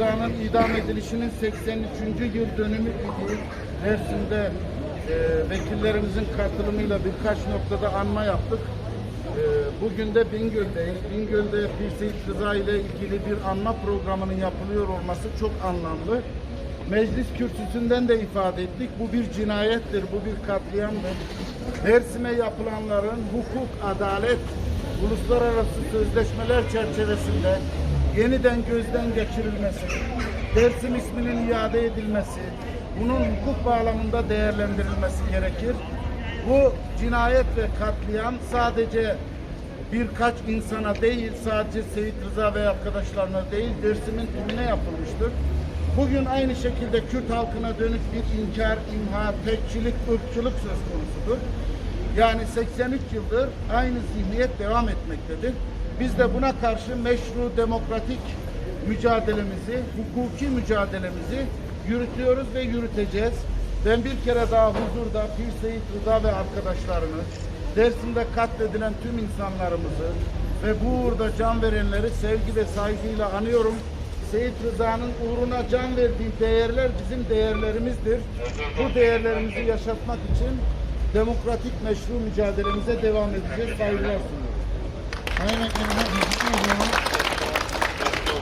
Rıza'nın idam edilişinin 83. yıl dönümü idi. Dersim'de e, vekillerimizin katılımıyla birkaç noktada anma yaptık. E, bugün de Bingöl'deyiz. Bingöl'de Pir Seyit Rıza ile ilgili bir anma programının yapılıyor olması çok anlamlı. Meclis kürsüsünden de ifade ettik. Bu bir cinayettir, bu bir katliamdır. Dersim'e yapılanların hukuk, adalet, uluslararası sözleşmeler çerçevesinde yeniden gözden geçirilmesi, Dersim isminin iade edilmesi, bunun hukuk bağlamında değerlendirilmesi gerekir. Bu cinayet ve katliam sadece birkaç insana değil, sadece Seyit Rıza ve arkadaşlarına değil, Dersim'in tümüne yapılmıştır. Bugün aynı şekilde Kürt halkına dönük bir inkar, imha, tekçilik, ırkçılık söz konusudur. Yani 83 yıldır aynı zihniyet devam etmektedir. Biz de buna karşı meşru demokratik mücadelemizi, hukuki mücadelemizi yürütüyoruz ve yürüteceğiz. Ben bir kere daha huzurda Pir Seyit Rıza ve arkadaşlarını, Dersim'de katledilen tüm insanlarımızı ve bu uğurda can verenleri sevgi ve saygıyla anıyorum. Seyit Rıza'nın uğruna can verdiği değerler bizim değerlerimizdir. Bu değerlerimizi yaşatmak için demokratik meşru mücadelemize devam edeceğiz. Saygılar sunuyorum.